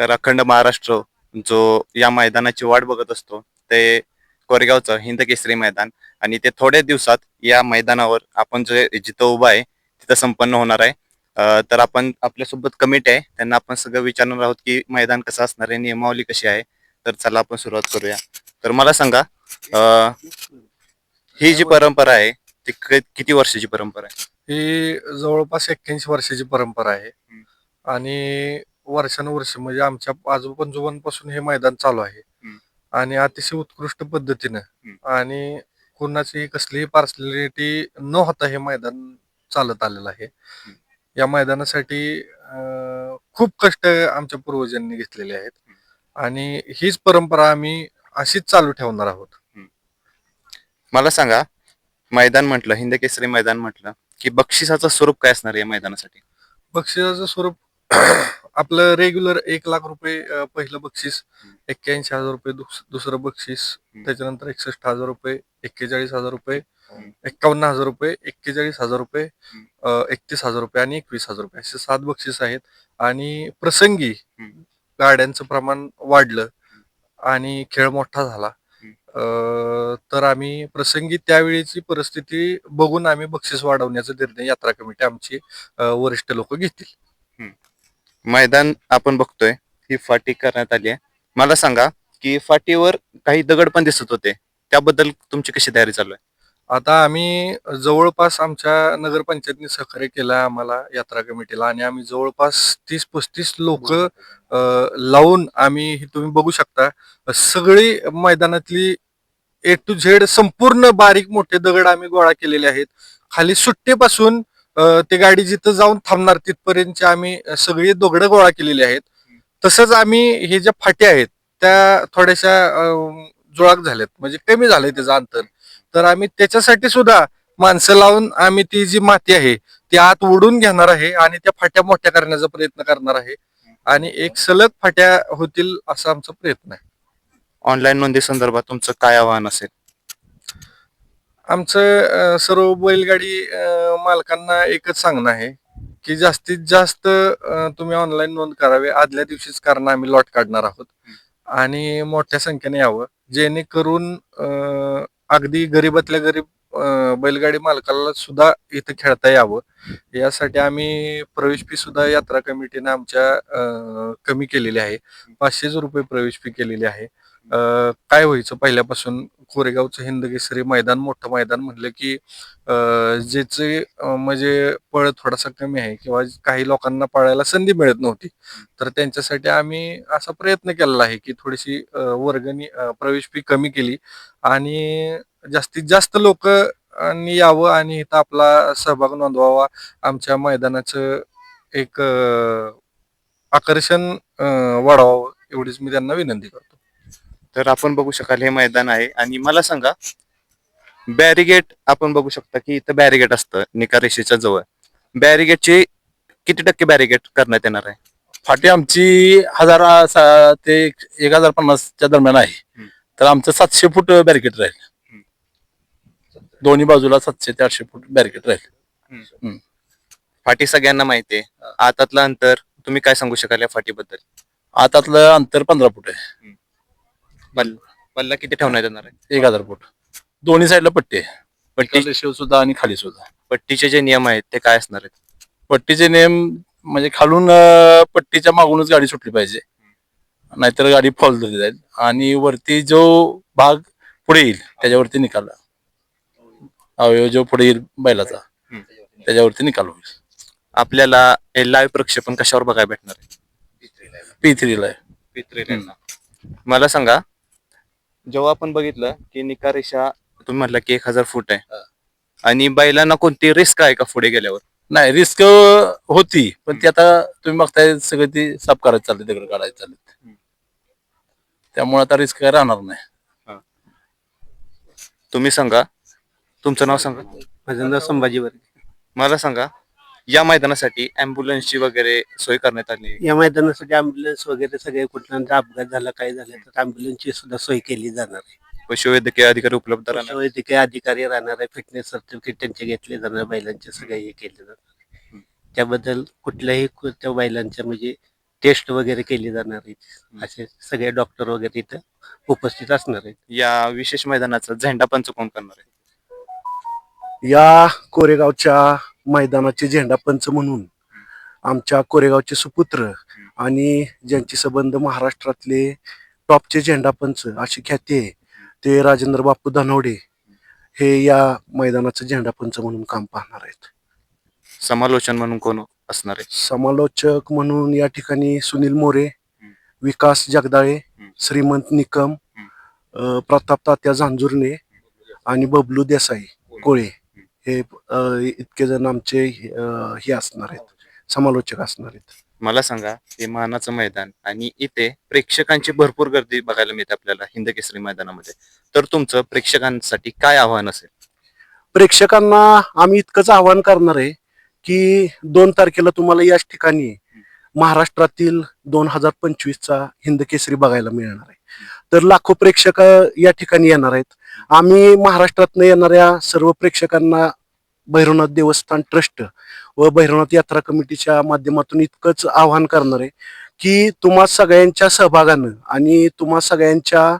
तर अखंड महाराष्ट्र जो या मैदानाची वाट बघत असतो ते कोरेगावचं हिंद केसरी मैदान. आणि ते थोड्या दिवसात या मैदानावर आपण जे जिथं उभा आहे तिथं संपन्न होणार आहे. तर आपण आपल्यासोबत कमिटी आहे. त्यांना आपण सगळं विचारणार आहोत की मैदान कसं असणार आहे नियमावली कशी आहे? तर चला आपण सुरुवात करूया. तर मला सांगा अं, ही जी परंपरा आहे ती क- किती वर्षाची परंपरा आहे? ही जवळपास एक्क्याऐंशी वर्षाची परंपरा आहे. हम्म. आणि वर्षानुवर्ष म्हणजे आमच्या आजोपंजोबांपासून हे मैदान चालू आहे. हम्म. आणि अतिशय उत्कृष्ट पद्धतीनं हम्म. आणि कोणाची कसलीही पार्सलिटी न होता हे मैदान चालत आलेलं आहे. या मैदानासाठी अं, खूप कष्ट आमच्या पूर्वजांनी घेतलेले आहेत. आणि हीच परंपरा आम्ही अशीच चालू ठेवणार आहोत. मला सांगा मैदान म्हटलं हिंद केसरी मैदान म्हटलं की बक्षिसाचं स्वरूप काय असणार आहे या मैदानासाठी? बक्षिसाचं स्वरूप आपलं रेग्युलर एक लाख रुपये पहिलं बक्षीस एक्क्याऐंशी हजार रुपये दुस- दुसरं बक्षीस. त्याच्यानंतर एकसष्ट हजार रुपये एक्केचाळीस हजार रुपये. एक्कावन्न हजार रुपये एक्केचाळीस हजार रुपये एकतीस हजार रुपये आणि एकवीस हजार रुपये असे सात बक्षीस आहेत आणि प्रसंगी. गाड्यांचं प्रमाण वाढलं आणि खेळ मोठा झाला तर आम्ही प्रसंगी त्यावेळीची परिस्थिती बघून आम्ही बक्षीस वाढवण्याचा निर्णय यात्रा कमिटी आमची वरिष्ठ लोक घेतील मैदान आपण बघतोय ही फाटी करण्यात आली आहे. मला सांगा की फाटीवर काही दगड पण दिसत होते त्याबद्दल तुमची कशी तयारी चालू आहे? आता आम्ही जवळपास आमच्या नगरपंचायतने सहकार्य केलं आहे आम्हाला यात्रा कमिटीला आणि आम्ही जवळपास तीस पस्तीस लोक लावून आम्ही हे तुम्ही बघू शकता सगळी मैदानातली ए टू झेड संपूर्ण बारीक मोठे दगड आम्ही गोळा केलेले आहेत. खाली सुट्टेपासून ते गाडी जिथं जाऊन थांबणार तिथपर्यंतची आम्ही सगळी दोगडं गोळा केलेली आहेत. तसंच आम्ही हे ज्या फाट्या आहेत त्या थोड्याशा जुळाक झाल्यात. म्हणजे कमी झालंय त्याचं अंतर. तर आम्ही त्याच्यासाठी सुद्धा माणसं लावून आम्ही ती जी माती आहे ती आत ओढून घेणार आहे आणि त्या फाट्या मोठ्या करण्याचा प्रयत्न करणार आहे. आणि एक सलग फाट्या होतील असा आमचा प्रयत्न आहे. ऑनलाईन नोंदी संदर्भात तुमचं काय आव्हान असेल? आमचं सर्व बैलगाडी मालकांना एकच सांगणं आहे की जास्तीत जास्त तुम्ही ऑनलाईन नोंद करावी. आदल्या दिवशीच कारण आम्ही लॉट काढणार आहोत. आणि मोठ्या संख्येने यावं. जेणेकरून अगदी गरीबातल्या गरीब बैलगाडी मालकाला सुद्धा इथं खेळता यावं. यासाठी आम्ही प्रवेश फी सुद्धा यात्रा कमिटीने आमच्या कमी केलेली आहे. पाचशेच रुपये प्रवेश फी केलेली आहे. काय व्हायचं? पहिल्यापासून कोरेगावचं हिंदकेसरी मैदान मोठं मैदान म्हणलं की ज्याचे म्हणजे पळ थोडासा कमी आहे किंवा काही लोकांना पळायला संधी मिळत नव्हती. तर त्यांच्यासाठी आम्ही असा प्रयत्न केलेला आहे की थोडीशी वर्गणी प्रवेश फी कमी केली आणि जास्तीत जास्त लोक यावं आणि इथं आपला सहभाग नोंदवावा आमच्या मैदानाचं एक आकर्षण वाढवावं एवढीच मी त्यांना विनंती करतो. तर आपण बघू शकाल हे मैदान आहे. आणि मला सांगा बॅरिगेट आपण बघू शकता की इथं बॅरिगेट असतं निका रेषेच्या जवळ. बॅरिगेटचे किती टक्के बॅरिगेट करण्यात येणार आहे? फाटी आमची हजार सा- ते एक हजार पन्नासच्या दरम्यान आहे. तर आमचं सातशे फूट बॅरिकेड राहील. दोन्ही बाजूला सातशे ते आठशे फूट बॅरिकेड राहील. फाटी सगळ्यांना माहिती आहे. आतातलं अंतर तुम्ही काय सांगू शकाल या फाटीबद्दल? आतातलं अंतर पंधरा फूट आहे. पल्ला किती ठेवण्यात येणार आहे? एक हजार फूट. दोन्ही साईडला पट्टी आहे. पट्टी सुद्धा आणि खाली सुद्धा. पट्टीचे जे नियम आहेत ते काय असणार आहेत? पट्टीचे नेम म्हणजे खालून अ, पट्टीच्या मागूनच गाडी सुटली पाहिजे. नाहीतर गाडी फॉल झाली जाईल. आणि वरती जो भाग पुढे येईल त्याच्यावरती निकाल. अवयव जो पुढे येईल बैलाचा हम्म. त्याच्यावरती निकाल होईल. आपल्याला हे लाईव्ह प्रक्षेपण कशावर बघायला भेटणार आहे? पी थ्रीला आहे. पित्रेला मला सांगा जेव्हा आपण बघितलं की निका रेषा तुम्ही म्हटलं की एक हजार फूट आहे. आणि बैलांना कोणती रिस्क आहे का पुढे गेल्यावर? नाही रिस्क होती पण ती आता तुम्ही बघताय सगळं ती साफ करायची चालली दगड काढायची चालली. त्यामुळे आता रिस्क काय राहणार नाही. तुम्ही सांगा. तुमचं नाव सांगा. नाव संभाजी वर्गे मला सांगा. या मैदानासाठी अँब्युलन्सची वगैरे सोय करण्यात आली आहे. या मैदानासाठी अँब्युलन्स वगैरे सगळे कुठल्यानंतर अपघात झाला काय झालं तर अँब्युलन्सची सुद्धा सोय केली जाणार आहे. पशुवैद्यकीय अधिकारी उपलब्ध राहणार वैद्यकीय अधिकारी राहणार आहे फिटनेस सर्टिफिकेट त्यांचे घेतले जाणार बैलांचे सगळे हे केले जाणार. त्याबद्दल कुठल्याही कु- त्या बैलांच्या म्हणजे टेस्ट वगैरे केली जाणार आहेत. असे सगळे डॉक्टर वगैरे इथं उपस्थित असणार आहेत. या विशेष मैदानाचा झेंडा पंच कोण करणार आहे या कोरेगावच्या मैदानाचे झेंडा पंच म्हणून आमच्या कोरेगावचे सुपुत्र आणि ज्यांचे संबंध महाराष्ट्रातले टॉपचे झेंडा पंच अशी ख्याती आहे ते राजेंद्र बापू धनवडे हे या मैदानाचं झेंडा पंच म्हणून काम पाहणार आहेत. समालोचन म्हणून कोण असणार आहे? समालोचक म्हणून या ठिकाणी सुनील मोरे विकास जगदाळे श्रीमंत निकम अ, प्रताप तात्या झांजुर्णे आणि बबलू देसाई कोळे. हे अ, इतके जण आमचे अ, हे असणार आहेत. समालोचक असणार आहेत. मला सांगा हे मानाचं मैदान आणि इथे प्रेक्षकांची भरपूर गर्दी बघायला मिळते आपल्याला हिंद केसरी मैदानामध्ये. तर तुमचं प्रेक्षकांसाठी काय आव्हान असेल? प्रेक्षकांना आम्ही इतकंच आवाहन करणार आहे की दोन तारखेला तुम्हाला याच ठिकाणी महाराष्ट्रातील दोन हजार पंचवीसचा हिंद केसरी बघायला मिळणार आहे. तर लाखो प्रेक्षक या ठिकाणी येणार आहेत. आम्ही महाराष्ट्रातनं येणाऱ्या सर्व प्रेक्षकांना भैरवनाथ देवस्थान ट्रस्ट व भैरवनाथ यात्रा कमिटीच्या माध्यमातून इतकंच आव्हान करणार आहे की तुम्हा सगळ्यांच्या सहभागानं आणि तुम्हा सगळ्यांच्या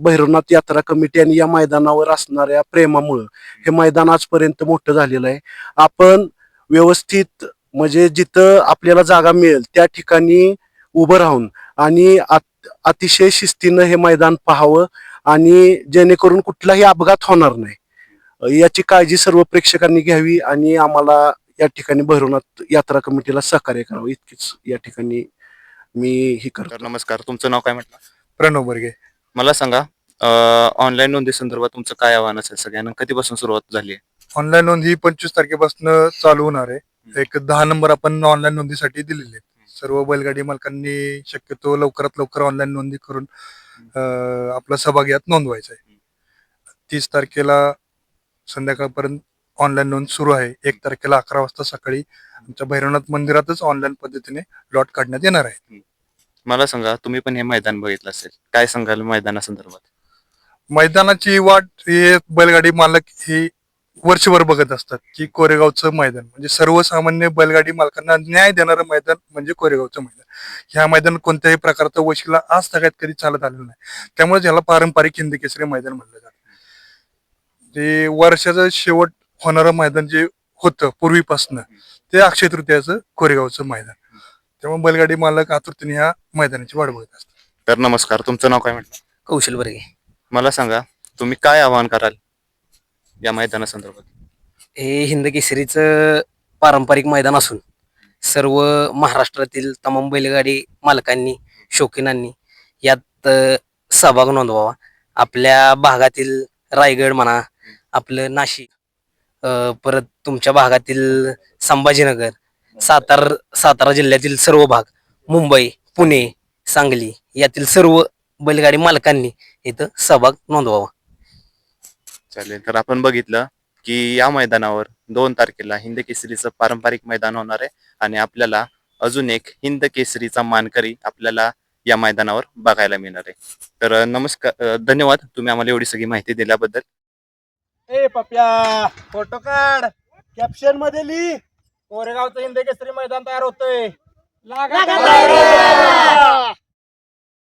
भैरवनाथ यात्रा कमिटी आणि या मैदानावर असणाऱ्या प्रेमामुळं हे मैदान आजपर्यंत मोठं झालेलं आहे. आपण व्यवस्थित म्हणजे जिथं आपल्याला जागा मिळेल त्या ठिकाणी उभं राहून आणि अतिशय शिस्तीनं हे मैदान पाहावं आणि जेणेकरून कुठलाही अपघात होणार नाही. याची काळजी सर्व प्रेक्षकांनी घ्यावी आणि आम्हाला या ठिकाणी भैरवनाथ यात्रा कमिटीला सहकार्य करावं. इतकीच या ठिकाणी मी ही करतो. नमस्कार. तुमचं नाव काय म्हटलं? प्रणव बर्गे. मला सांगा ऑनलाईन नोंदी संदर्भात तुमचं काय आव्हान असेल सगळ्यांना? कधीपासून सुरुवात झाली आहे? ऑनलाईन नोंद ही पंचवीस तारखेपासून चालू होणार आहे. एक दहा नंबर आपण ऑनलाईन नोंदीसाठी दिलेले आहेत. सर्व बैलगाडी मालकांनी शक्यतो लवकरात लवकर ऑनलाईन नोंदी करून अं, आपला सहभाग यात नोंदवायचा आहे. तीस तारखेला संध्याकाळपर्यंत ऑनलाईन नोंद सुरू आहे. एक तारखेला अकरा वाजता सकाळी आमच्या भैरवनाथ मंदिरातच ऑनलाईन पद्धतीने लॉट काढण्यात येणार आहे. मला सांगा तुम्ही पण हे मैदान बघितलं असेल. काय सांगाल मैदानासंदर्भात? मैदानाची वाट हे बैलगाडी मालक ही वर्षभर बघत असतात की कोरेगावचं मैदान म्हणजे सर्वसामान्य बैलगाडी मालकांना न्याय देणारं मैदान म्हणजे कोरेगावचं मैदान. ह्या मैदान कोणत्याही प्रकारचा वशिला आज सगळ्यात कधी चालत आलेलं नाही. त्यामुळे ह्याला पारंपरिक हिंदी केसरी मैदान म्हणलं जातं. ते वर्षाचं शेवट होणारं मैदान जे होतं पूर्वीपासनं ते अक्षय तृतीयाचं कोरेगावचं मैदान. त्यामुळे बैलगाडी मालक आतुरतेने ह्या मैदानाची वाट बघत असतात. तर नमस्कार तुमचं नाव काय म्हटलं? कौशल बर्गे मला सांगा तुम्ही काय आव्हान कराल? या मैदानासंदर्भात? हे हिंद केसरीचं पारंपरिक मैदान असून सर्व महाराष्ट्रातील तमाम बैलगाडी मालकांनी शौकीनांनी यात अ, सहभाग नोंदवावा. आपल्या भागातील रायगड म्हणा आपलं नाशिक अ, परत तुमच्या भागातील संभाजीनगर सातार सातारा जिल्ह्यातील सर्व भाग मुंबई पुणे सांगली यातील सर्व बैलगाडी मालकांनी इथं सहभाग नोंदवावा. चालेल. तर आपण बघितलं की या मैदानावर दोन तारखेला हिंद केसरीचं पारंपरिक मैदान होणार आहे आणि आपल्याला अजून एक हिंद केसरीचा मानकरी आपल्याला या मैदानावर बघायला मिळणार आहे. तर नमस्कार धन्यवाद. तुम्ही आम्हाला एवढी सगळी माहिती दिल्याबद्दल. ए पप्या फोटो काढ. कॅप्शनमध्ये लिही कोरेगावचं हिंद केसरी मैदान तयार होतंय. लागा